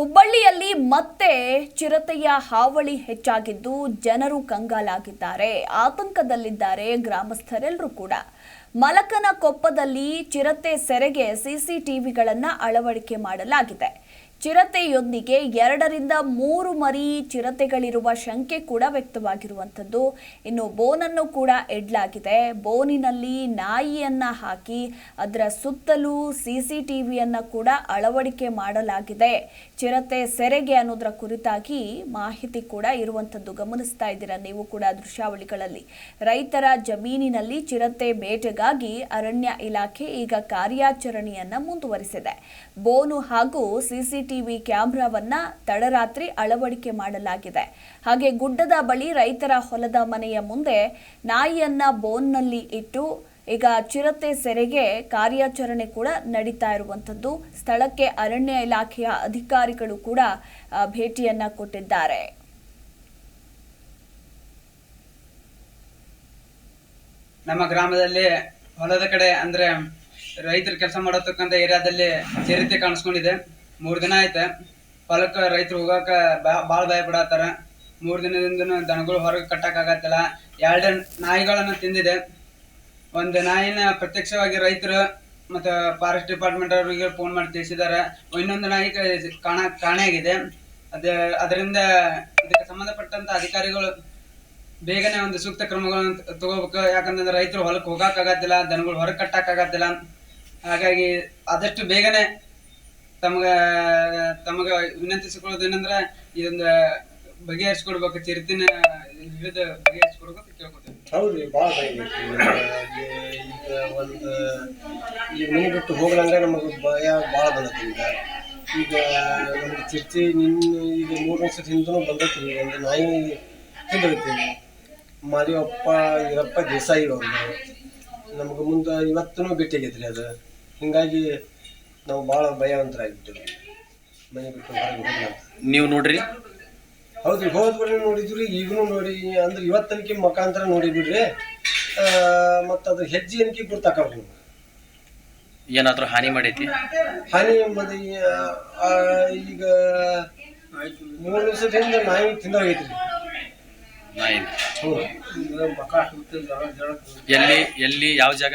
ಹುಬ್ಬಳ್ಳಿಯಲ್ಲಿ ಮತ್ತೆ ಚಿರತೆಯ ಹಾವಳಿ ಹೆಚ್ಚಾಗಿದ್ದು ಜನರು ಕಂಗಾಲಾಗಿದ್ದಾರೆ. ಆತಂಕದಲ್ಲಿದ್ದಾರೆ ಗ್ರಾಮಸ್ಥರೆಲ್ಲರೂ ಕೂಡ. ಮಲಕನ ಕೊಪ್ಪದಲ್ಲಿ ಚಿರತೆ ಸೆರೆಗೆ ಸಿಸಿಟಿವಿಗಳನ್ನು ಅಳವಡಿಕೆ ಮಾಡಲಾಗಿದೆ. ಚಿರತೆಯೊಂದಿಗೆ ಎರಡರಿಂದ ಮೂರು ಮರಿ ಚಿರತೆಗಳಿರುವ ಶಂಕೆ ಕೂಡ ವ್ಯಕ್ತವಾಗಿರುವಂಥದ್ದು. ಇನ್ನು ಬೋನನ್ನು ಕೂಡ ಎಡ್ಲಾಗಿದೆ. ಬೋನಿನಲ್ಲಿ ನಾಯಿಯನ್ನ ಹಾಕಿ ಅದರ ಸುತ್ತಲೂ ಸಿ ಸಿ ಟಿ ವಿಯನ್ನು ಕೂಡ ಅಳವಡಿಕೆ ಮಾಡಲಾಗಿದೆ. ಚಿರತೆ ಸೆರೆಗೆ ಅನ್ನೋದರ ಕುರಿತಾಗಿ ಮಾಹಿತಿ ಕೂಡ ಇರುವಂಥದ್ದು ಗಮನಿಸ್ತಾ ಇದ್ದೀರಾ ನೀವು ಕೂಡ ದೃಶ್ಯಾವಳಿಗಳಲ್ಲಿ. ರೈತರ ಜಮೀನಿನಲ್ಲಿ ಚಿರತೆ ಬೇಟೆಗಾಗಿ ಅರಣ್ಯ ಇಲಾಖೆ ಈಗ ಕಾರ್ಯಾಚರಣೆಯನ್ನು ಮುಂದುವರಿಸಿದೆ. ಬೋನು ಹಾಗೂ ಸಿಸಿಟಿವಿ ಕ್ಯಾಮೆರಾವನ್ನ ತಡರಾತ್ರಿ ಅಳವಡಿಕೆ ಮಾಡಲಾಗಿದೆ. ಹಾಗೆ ಗುಡ್ಡದ ಬಳಿ ರೈತರ ಹೊಲದ ಮನೆಯ ಮುಂದೆ ನಾಯಿಯನ್ನ ಬೋನ್ನಲ್ಲಿ ಇಟ್ಟು, ಈಗ ಚಿರತೆ ಸೆರೆಗೆ ಕಾರ್ಯಾಚರಣೆ ಕೂಡ ನಡೀತಾ ಇರುವಂತದ್ದು ಸ್ಥಳಕ್ಕೆ ಅರಣ್ಯ ಇಲಾಖೆಯ ಅಧಿಕಾರಿಗಳು ಕೂಡ ಭೇಟಿಯನ್ನ ಕೊಟ್ಟಿದ್ದಾರೆ. ನಮ್ಮ ಗ್ರಾಮದಲ್ಲಿ ಹೊಲದ ಕಡೆ ಅಂದ್ರೆ ರೈತರು ಕೆಲಸ ಮಾಡತಕ್ಕಂತ ಏರಿಯಾದಲ್ಲಿ ಚಿರತೆ ಕಾಣಿಸ್ಕೊಂಡಿದೆ. ಮೂರ್ ದಿನ ಆಯ್ತು. ಹೊಲಕ್ಕ ರೈತರು ಹೋಗಾಕ ಬಾ- ಬಾಳ್ ಭಯ ಪಡತ್ತಾರ. ಮೂರ್ ದಿನದಿಂದ ದನಗಳು ಹೊರಗೆ ಕಟ್ಟಕ್ ಆಗತ್ತಿಲ್ಲ. ಎರಡು ನಾಯಿಗಳನ್ನ ತಿಂದಿದೆ. ಒಂದು ನಾಯಿನ ಪ್ರತ್ಯಕ್ಷವಾಗಿ ರೈತರು ಮತ್ತು ಫಾರೆಸ್ಟ್ ಡಿಪಾರ್ಟ್ಮೆಂಟ್ ಅವರಿಗೆ ಫೋನ್ ಮಾಡಿ ತಿಳಿಸಿದ್ದಾರೆ. ಇನ್ನೊಂದು ನಾಯಿ ಕಾಣ ಕಾಣೆಯಾಗಿದೆ ಅದ, ಅದರಿಂದ ಇದಕ್ಕೆ ಸಂಬಂಧಪಟ್ಟಂತ ಅಧಿಕಾರಿಗಳು ಬೇಗನೆ ಒಂದು ಸೂಕ್ತ ಕ್ರಮಗಳನ್ನು ತಗೋಬೇಕು. ಯಾಕಂತಂದ್ರೆ ರೈತರು ಹೊಲಕ್ಕೆ ಹೋಗಕ್ಕಾಗತ್ತಿಲ್ಲ ದನಗಳು ಹೊರಗೆ ಕಟ್ಟಕ್ಕಾಗತ್ತಿಲ್ಲ ಹಾಗಾಗಿ ಆದಷ್ಟು ಬೇಗನೆ ತಮಗ ತಮಗ ವಿನಂತಿಸಿಕೊಳ್ಳೋದು ಏನಂದ್ರೆ ಇದೊಂದು ಬಗೆಹರಿಸ್ಕೊಡ್ಬೇಕು ಚಿರತಿನ ಹಿಡಿದು ಬಗೆಹರಿಸಿಕೊಡ್ಬೇಕು ಅಂತ ಕೇಳ್ಕೊತೇವೆ ಹೌದ್ರಿ, ಭಾಳ ಈಗ ಒಂದು ಈ ಮನೆ ಬಿಟ್ಟು ಹೋಗ್ಲಂಗ ನಮಗೆ ಭಯ ಭಾಳ ಬಂದೈತಿ ಈಗ. ಈಗ ನಮ್ಗೆ ಚಿರ್ಚಿ ನಿನ್ನ ಈಗ ಮೂರು ವರ್ಷದ ಹಿಂದೂ ಬಂದೈತಿ ಒಂದು ನಾಯಿ ತಿಂದೈತಿ ಮಾರಿಯಪ್ಪ ಇರಪ್ಪ ದೇಸಾಯಿ ಅವ್ರನ್ನ ನಮ್ಗೆ ಮುಂದೆ ಇವತ್ತೂ ಭೇಟಿಯಾಗೈತ್ರಿ ಅದು. ಹಿಂಗಾಗಿ ನಾವು ಭಾಳ ಭಯವಂತರಾಗಿದ್ದೇವೆ. ಮನೆ ಬಿಟ್ಟು ಹೊರಗೆ ನೀವು ನೋಡ್ರಿ? ಹೌದು ಹೋದ ಬರೀ ನೋಡಿದ್ರಿ ಈಗಲೂ ನೋಡಿ ಅಂದ್ರೆ ಇವತ್ತನಕಿ ಮುಖಾಂತರ ನೋಡಿ ಬಿಡ್ರಿ ಮತ್ತು ಅದ್ರ ಹೆಜ್ಜೆ ಅನ್ಕಿ ಗುರ್ತಾಕವ್ರಿ ನಿಮ್ಗೆ ಏನಾದ್ರೂ ಹಾನಿ ಮಾಡೈತಿ? ಹಾನಿ ಮತ್ತೆ ಈಗ ಮೂರು ದಿವಸದಿಂದ ನಾಯಿ ತಿಂದೋಗೈತ್ರಿ. ಹ್ಞೂ ಎಲ್ಲಿ ಎಲ್ಲಿ ಯಾವ ಜಾಗ?